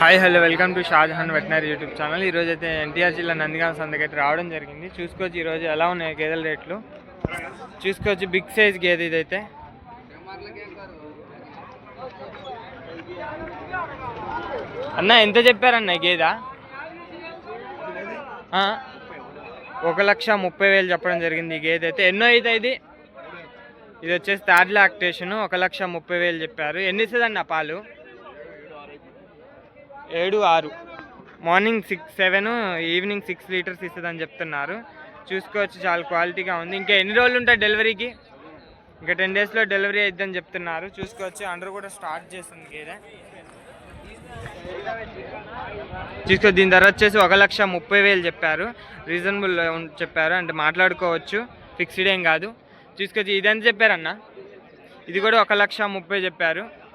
Hi hello welcome to Shahjahan veterinary YouTube channel. ఈరోజు అయితే ఎన్టీఆర్ జిల్లా నందిగామ సందకైతే రావడం జరిగింది. చూసుకోవచ్చు ఈరోజు ఎలా ఉన్నాయి గేదెల రేట్లు. చూసుకోవచ్చు బిగ్ సైజ్ గేదె ఇదైతే. అన్న ఎంత చెప్పారన్న ఈ ఒక లక్ష ముప్పై వేలు చెప్పడం జరిగింది ఈ గేదె అయితే. ఎన్నో అయితే ఇది? ఇది వచ్చేసి థర్డ్ లాక్టేషన్. ఒక లక్ష ముప్పై వేలు చెప్పారు. ఎన్ని ఇస్తుందండి ఆ పాలు? ఏడు ఆరు. Morning six seven evening six litres ఇస్తుందని చెప్తున్నారు. చూసుకోవచ్చు చాలా క్వాలిటీగా ఉంది. ఇంకా ఎన్ని రోజులు ఉంటాయి డెలివరీకి? ఇంకా టెన్ డేస్లో డెలివరీ అయిద్దని చెప్తున్నారు. చూసుకోవచ్చు అండర్ కూడా స్టార్ట్ చేస్తుంది గేదె. చూసుకో దీని ధర వచ్చేసి ఒక లక్ష ముప్పై వేలు చెప్పారు. రీజనబుల్ చెప్పారు. అంటే మాట్లాడుకోవచ్చు. ఫిక్స్డ్ ఏం కాదు. చూసుకోవచ్చు ఇదెంత చెప్పారన్న? ఇది కూడా ఒక లక్ష ముప్పై చెప్పారు.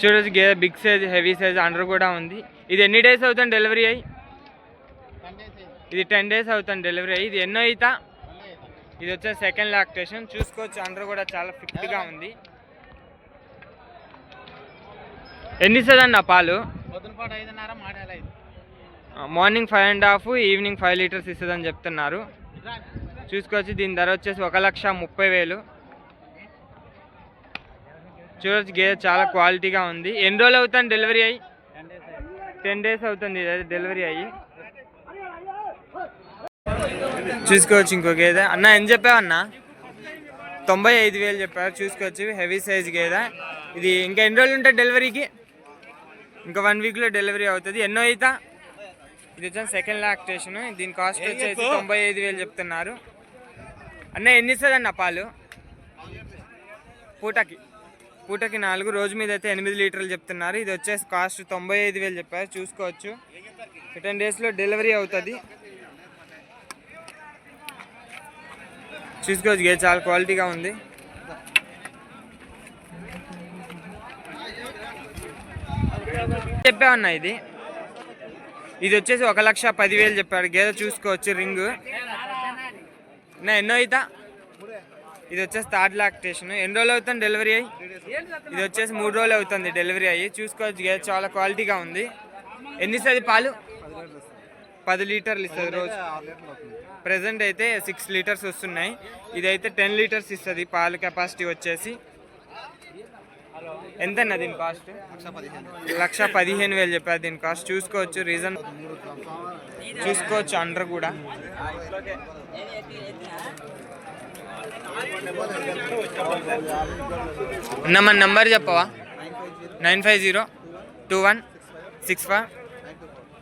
చూడొచ్చు గేదె big size heavy size udder కూడా ఉంది. ఇది ఎన్ని డేస్ అవుతుంది డెలివరీ అయ్యి? ఇది టెన్ డేస్ అవుతుంది డెలివరీ అయ్యి. ఇది ఎన్నో అవుతా ఇది వచ్చేసి సెకండ్ లాక్టేషన్ చూసుకోవచ్చు అండర్ కూడా చాలా ఫిట్గా ఉంది. ఎన్ని ఇస్తుందండి పాలు? Morning five and half evening five litres ఇస్తుందని చెప్తున్నారు. చూసుకోవచ్చు దీని ధర వచ్చేసి ఒక లక్ష ముప్పై వేలు. చూడొచ్చు గేదె చాలా క్వాలిటీగా ఉంది. ఎన్ని రోజులు అవుతుంది డెలివరీ అయ్యి? టెన్ డేస్ అవుతుంది ఇది డెలివరీ అయ్యి. చూసుకోవచ్చు ఇంకో గేదె. అన్న చెప్పావు అన్న? తొంభై ఐదు వేలు చెప్పారు చూసుకోవచ్చు హెవీ సైజ్ గేదె. ఇది ఇంకా ఎన్ని రోజులు ఉంటుంది డెలివరీకి? ఇంకా వన్ వీక్లో డెలివరీ అవుతుంది. ఎన్నో అవుతా ఇది వచ్చేసి సెకండ్ లాక్టేషన్ దీని కాస్ట్ వచ్చేసి తొంభై ఐదు వేలు చెప్తున్నారు. అన్న ఎన్ని ఇస్తుంది అన్న పాలు? పూటకి? పూటకి నాలుగు రోజు మీద అయితే ఎనిమిది లీటర్లు చెప్తున్నారు. ఇది వచ్చేసి కాస్ట్ తొంభై ఐదు వేలు చెప్పారు. చూసుకోవచ్చు. టెన్ డేస్లో డెలివరీ అవుతుంది. చూసుకోవచ్చు గే చాలా క్వాలిటీగా ఉంది. చెప్పామన్నా ఇది. ఇది వచ్చేసి ఒక లక్ష పదివేలు చెప్పాడు గేదె చూసుకోవచ్చు రింగ్. నా ఎన్నో అవుతా ఇది వచ్చేసి థర్డ్ లాక్టేషన్. ఎన్ని రోజులు అవుతుంది డెలివరీ అయ్యి? ఇది వచ్చేసి మూడు రోజులు అవుతుంది డెలివరీ అయ్యి. చూసుకోవచ్చు చాలా క్వాలిటీగా ఉంది. ఎన్ని ఇస్తుంది పాలు? పది లీటర్లు ఇస్తుంది రోజు. ప్రజెంట్ అయితే సిక్స్ లీటర్స్ వస్తున్నాయి. ఇదైతే టెన్ లీటర్స్ ఇస్తుంది పాల కెపాసిటీ వచ్చేసి. ఎంత అన్న దీని కాస్ట్? లక్ష పదిహేను వేలు చెప్పారు దీని కాస్ట్. చూసుకోవచ్చు రీజన్. చూసుకోవచ్చు అండర్ కూడా. అన్న మన నెంబర్ చెప్పవా? Nine five zero two one six five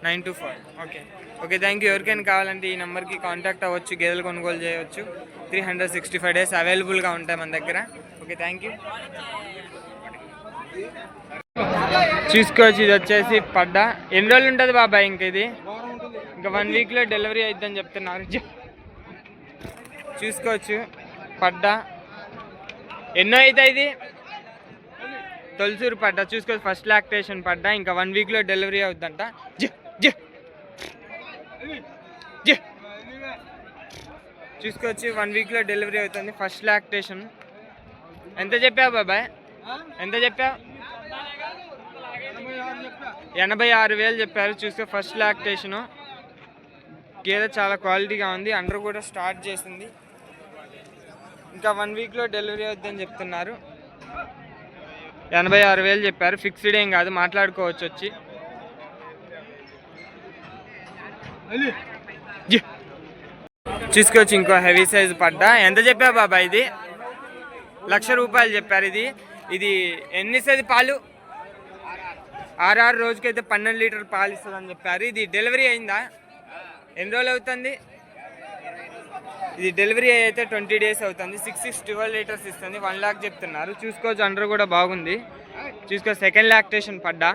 nine two four. Okay. Okay thank you ఎవరికైనా కావాలంటే ఈ నెంబర్కి కాంటాక్ట్ అవ్వచ్చు గేదెలు కొనుగోలు చేయవచ్చు. Three hundred sixty five days అవైలబుల్గా ఉంటాయి మన దగ్గర. ఓకే థ్యాంక్ యూ చూసుకోవచ్చు ఇది వచ్చేసి పడ్డా. ఎన్ని రోజులు ఉంటుంది బాబాయ్ ఇంక ఇది? ఇంకా వన్ వీక్లో డెలివరీ అవుతుందని చెప్తున్నారు. చూసుకోవచ్చు. పడ్డా. ఎన్నో అవుతాయి ఇది? తొలసూరు పడ్డా. చూసుకోవచ్చు ఫస్ట్ లాక్టేషన్ పడ్డా. ఇంకా వన్ వీక్లో డెలివరీ అవుద్దంట. జ జ. చూసుకోవచ్చు వన్ వీక్లో డెలివరీ అవుతుంది. ఫస్ట్ లాక్టేషన్ ఎంత చెప్పావు బాబాయ్? ఎంత చెప్పావు? ఎనభై ఆరు వేలు చెప్పారు. చూసుకో ఫస్ట్ లాక్టేషను గేదె చాలా క్వాలిటీగా ఉంది. అండర్ కూడా స్టార్ట్ చేసింది. ఇంకా వన్ వీక్లో డెలివరీ అవుద్దని చెప్తున్నారు. ఎనభై ఆరు వేలు చెప్పారు. ఫిక్స్డ్ ఏం కాదు మాట్లాడుకోవచ్చు వచ్చి. చూసుకోవచ్చు ఇంకో హెవీ సైజ్ పడ్డా. ఎంత చెప్పావు బాబా ఇది? లక్ష రూపాయలు చెప్పారు ఇది. ఇది ఎన్ని ఇస్తుంది పాలు? ఆర్ఆర్ రోజుకైతే పన్నెండు లీటర్ పాలు ఇస్తుందని చెప్పారు. ఇది డెలివరీ అయిందా? ఎన్ని రోజులు అవుతుంది? ఇది డెలివరీ అయితే ట్వంటీ డేస్ అవుతుంది. సిక్స్ సిక్స్ ట్వెల్వ్ లీటర్స్ ఇస్తుంది. వన్ ల్యాక్ చెప్తున్నారు. చూసుకోవచ్చు అండర్ కూడా బాగుంది. చూసుకో సెకండ్ లాక్టేషన్ పడ్డా.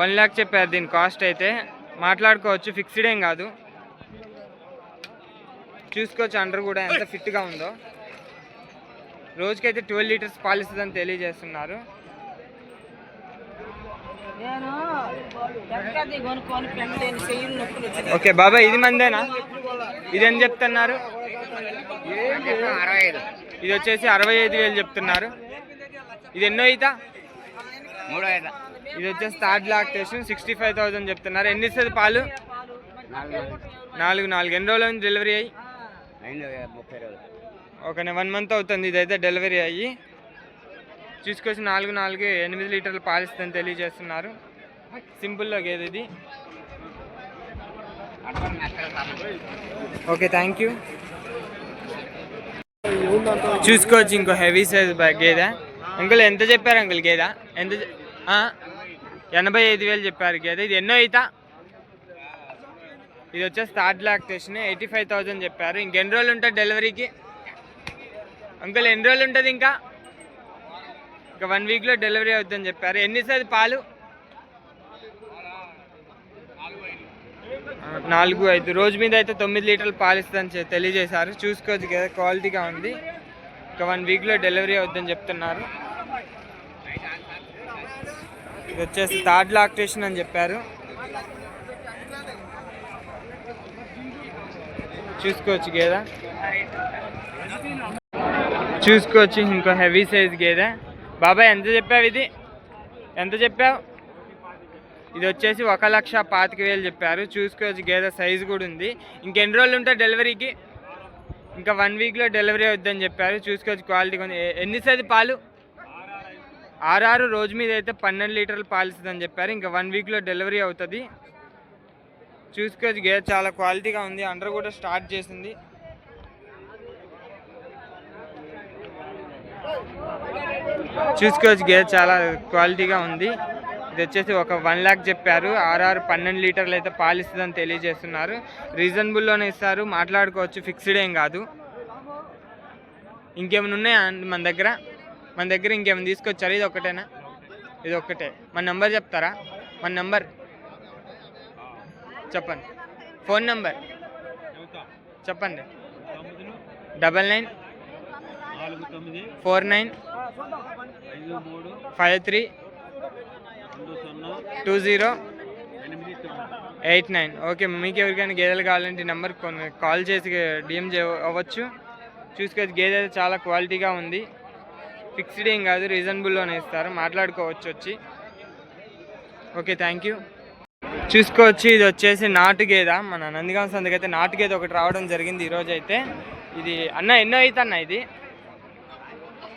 వన్ ల్యాక్ చెప్పారు దీని కాస్ట్ అయితే. మాట్లాడుకోవచ్చు ఫిక్స్డ్ ఏం కాదు. చూసుకోవచ్చు అండర్ కూడా ఎంత ఫిట్గా ఉందో. రోజుకైతే ట్వెల్వ్ లీటర్స్ పాలిస్తుందని తెలియజేస్తున్నారు. ఓకే బాబాయ్ ఇది మందేనా? ఇది ఎంత చెప్తున్నారు? ఇది వచ్చేసి అరవై ఐదు వేలు చెప్తున్నారు. ఇది ఎన్నో ఈత? మూడో ఇది వచ్చేసి third lactation sixty five thousand చెప్తున్నారు. ఎన్ని ఇస్తుంది పాలు? నాలుగు నాలుగు. ఎన్ని రోజులు డెలివరీ అయ్యి? ముప్పై రోజులు. ఒక వన్ మంత్ అవుతుంది ఇదైతే డెలివరీ అయ్యి. చూసుకొచ్చి నాలుగు నాలుగు ఎనిమిది లీటర్లు పాలిస్తుందని తెలియజేస్తున్నారు. సింపుల్లో గేదె ఇది? ఓకే థ్యాంక్ యూ చూసుకోవచ్చు ఇంకో హెవీ సైజ్ గేదె? అంకుల్ ఎంత చెప్పారు అంకుల్ గేదె? ఎంత ఎనభై ఐదు వేలు చెప్పారు గేదె? ఇది ఎన్నో అవుతా ఇది వచ్చేసి third lactation eighty five thousand చెప్పారు. ఇంకెన్ని రోజులు ఉంటుంది డెలివరీకి అంకుల్ ఎన్ని రోజులు ఉంటుంది ఇంకా? ఇంకా వన్ వీక్లో డెలివరీ అవుతుందని చెప్పారు ఎన్ని సైజు పాలు? నాలుగు ఐదు. రోజు మీద అయితే తొమ్మిది లీటర్లు పాలు ఇస్తుందని తెలియజేశారు. చూసుకోవచ్చు కదా క్వాలిటీగా ఉంది. ఇంకా వన్ వీక్లో డెలివరీ అవుతుందని చెప్తున్నారు. ఇది వచ్చేసి థర్డ్ లాక్టేషన్ అని చెప్పారు. చూసుకోవచ్చు గేదా? చూసుకోవచ్చు ఇంకో హెవీ సైజ్ గేదా? బాబాయ్ ఎంత చెప్పావు ఇది? ఎంత చెప్పావు? ఇది వచ్చేసి ఒక లక్ష పాతిక వేలు చెప్పారు. చూసుకోవచ్చు గేదె సైజు కూడా ఉంది. ఇంకెన్ని రోజులు ఉంటాయి డెలివరీకి ఇంకా వన్ వీక్లో డెలివరీ అవుద్దని చెప్పారు. చూసుకోవచ్చు క్వాలిటీ కొంచెం. ఎ- పాలు? ఆరారు రోజు మీద అయితే పన్నెండు లీటర్లు పాలు ఇస్తుందని చెప్పారు. ఇంకా వన్ వీక్లో డెలివరీ అవుతుంది. చూసుకోవచ్చు గేదె చాలా క్వాలిటీగా ఉంది. అండర్ కూడా స్టార్ట్ చేసింది. చూసుకోవచ్చు గేదె చాలా క్వాలిటీగా ఉంది. ఇది వచ్చేసి ఒక వన్ ల్యాక్ చెప్పారు. ఆర్ఆర్ పన్నెండు లీటర్లు అయితే పాలు ఇస్తుందని తెలియజేస్తున్నారు. రీజనబుల్లోనే ఇస్తారు. మాట్లాడుకోవచ్చు. ఫిక్స్డ్ ఏం కాదు. ఇంకేమైనా ఉన్నాయా అండి మన దగ్గర? మన దగ్గర ఇంకేమైనా తీసుకొచ్చారు? ఇది ఒకటేనా? ఇది ఒక్కటే మన నెంబర్ చెప్తారా? మన నెంబర్? చెప్పండి. Phone number? చెప్పండి. Double nine? Four nine? Five three two zero eight nine. Okay మీకు ఎవరికైనా గేదెలు కావాలంటే నెంబర్ కొన్ని కాల్ చేసి డిఎం అవ్వచ్చు. చూసుకోవచ్చు గేదె అయితే చాలా క్వాలిటీగా ఉంది. ఫిక్స్డ్ ఏం కాదు రీజనబుల్లోనే ఇస్తారు. మాట్లాడుకోవచ్చు వచ్చి. Okay thank you. చూసుకోవచ్చు ఇది వచ్చేసి నాటు గేదె. మన నందిగాం సందుకైతే నాటు గేదె ఒకటి రావడం జరిగింది ఈరోజు అయితే ఇది అన్న ఎన్నో అవుతా అన్న ఇది?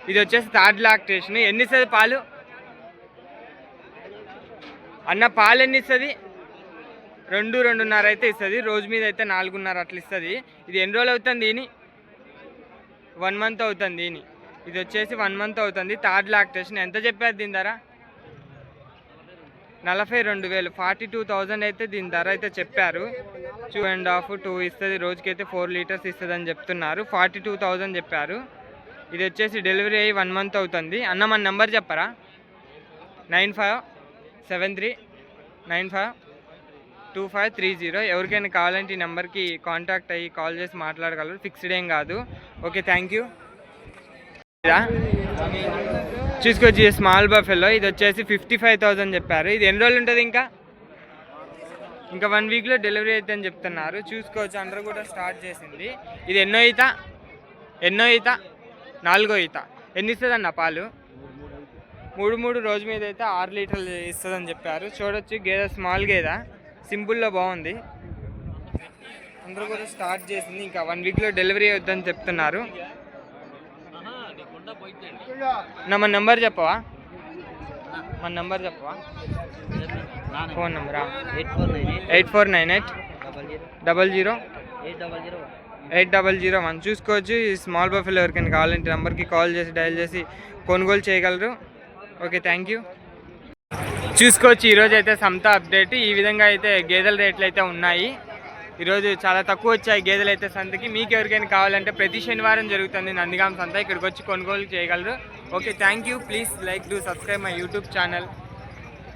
ఇది వచ్చేసి థర్డ్ లాక్టేషన్ ఎన్ని ఇస్తుంది పాలు? అన్న పాలు ఎన్ని ఇస్తుంది? రెండు రెండున్నర అయితే ఇస్తుంది. రోజు మీద అయితే నాలుగున్నర అట్లా ఇస్తుంది. ఇది ఎన్ని రోజులు అవుతుంది దీని? వన్ మంత్ అవుతుంది దీని. ఇది వచ్చేసి వన్ మంత్ అవుతుంది. థర్డ్ లాక్టేషన్ ఎంత చెప్పారు దీని ధర? నలభై రెండు వేలు. ఫార్టీ టూ థౌజండ్ అయితే దీని ధర అయితే చెప్పారు. టూ అండ్ హాఫ్ టూ ఇస్తుంది. రోజుకైతే ఫోర్ లీటర్స్ ఇస్తుంది అని చెప్తున్నారు. ఫార్టీ టూ థౌజండ్ చెప్పారు. ఇది వచ్చేసి డెలివరీ అయ్యి వన్ మంత్ అవుతుంది. అన్న మన నెంబర్ చెప్పరా? Nine five seven three nine five two five three zero. ఎవరికైనా కావాలంటే ఈ నెంబర్కి కాంటాక్ట్ అయ్యి కాల్ చేసి మాట్లాడగలరు. ఫిక్స్డ్ ఏం కాదు. Okay thank you. చూసుకోవచ్చు స్మాల్ బఫెలో ఇది వచ్చేసి ఫిఫ్టీ ఫైవ్ థౌజండ్ చెప్పారు. ఇది ఎన్ని రోజులు ఉంటుంది ఇంకా? ఇంకా వన్ వీక్లో డెలివరీ అవుతుందని అని చెప్తున్నారు. చూసుకోవచ్చు అందరూ కూడా స్టార్ట్ చేసింది. ఇది ఎన్నో ఈత? ఎన్నో ఈత? నాలుగో ఈత. ఎన్ని ఇస్తుంది అన్న పాలు? మూడు మూడు రోజు మీద అయితే ఆరు లీటర్లు ఇస్తుందని చెప్పారు. చూడొచ్చు గేదె స్మాల్ గేదె. సింపుల్లో బాగుంది. అందరూ కూడా స్టార్ట్ చేసింది. ఇంకా వన్ వీక్లో డెలివరీ అవుతుందని చెప్తున్నారు. నా మన నెంబర్ చెప్పవా? మన నెంబర్ చెప్పవా? Phone నెంబరా? Eight four nine eight. Double zero. Eight double zero eight double zero one. చూసుకోవచ్చు. ఈ స్మాల్ బఫెల్ ఎవరికైనా కావాలంటే నెంబర్కి కాల్ చేసి డయల్ చేసి కొనుగోలు చేయగలరు. Okay thank you. చూసుకోవచ్చు. ఈరోజు అయితే సంత అప్డేట్. ఈ విధంగా అయితే గేదెల రేట్లు అయితే ఉన్నాయి. ఈరోజు చాలా తక్కువ వచ్చాయి గేదెలు అయితే సంతకి. మీకు ఎవరికైనా కావాలంటే ప్రతి శనివారం జరుగుతుంది నందిగాం సంత. ఇక్కడికి వచ్చి కొనుగోలు చేయగలరు. Okay thank you. Please like to subscribe my YouTube channel.